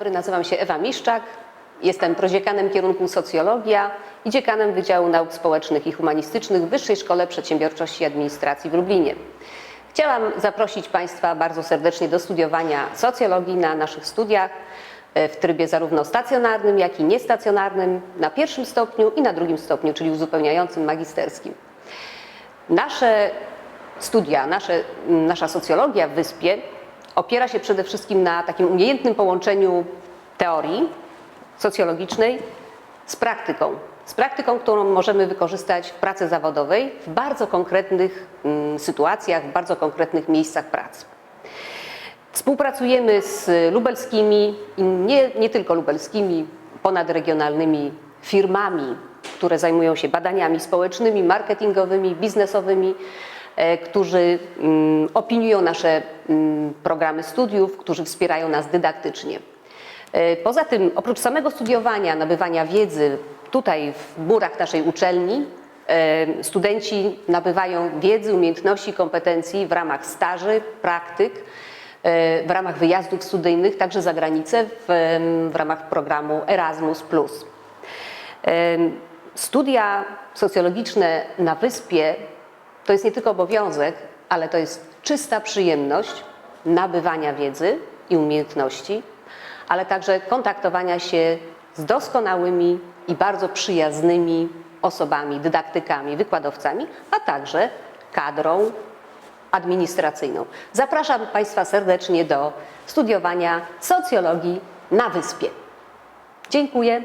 dobry, nazywam się Ewa Miszczak. Jestem prodziekanem kierunku socjologia i dziekanem Wydziału Nauk Społecznych i Humanistycznych w Wyższej Szkole Przedsiębiorczości i Administracji w Lublinie. Chciałam zaprosić Państwa bardzo serdecznie do studiowania socjologii na naszych studiach e, w trybie zarówno stacjonarnym, jak i niestacjonarnym na pierwszym stopniu i na drugim stopniu, czyli uzupełniającym magisterskim. Nasze studia, nasze, nasza socjologia w Wyspie opiera się przede wszystkim na takim umiejętnym połączeniu teorii socjologicznej z praktyką. Z praktyką, którą możemy wykorzystać w pracy zawodowej w bardzo konkretnych mm, sytuacjach, w bardzo konkretnych miejscach pracy. Współpracujemy z lubelskimi i nie, nie tylko lubelskimi, ponadregionalnymi firmami, które zajmują się badaniami społecznymi, marketingowymi, biznesowymi, którzy mm, opiniują nasze mm, programy studiów, którzy wspierają nas dydaktycznie. E, Poza tym, oprócz samego studiowania, nabywania wiedzy tutaj w murach naszej uczelni, e, studenci nabywają wiedzy, umiejętności, kompetencji w ramach staży, praktyk, e, w ramach wyjazdów studyjnych, także za granicę w, w ramach programu Erasmus. Studia socjologiczne na wyspie to jest nie tylko obowiązek, ale to jest czysta przyjemność nabywania wiedzy i umiejętności, ale także kontaktowania się z doskonałymi i bardzo przyjaznymi osobami, dydaktykami, wykładowcami, a także kadrą administracyjną. Zapraszam Państwa serdecznie do studiowania socjologii na wyspie. Dziękuję.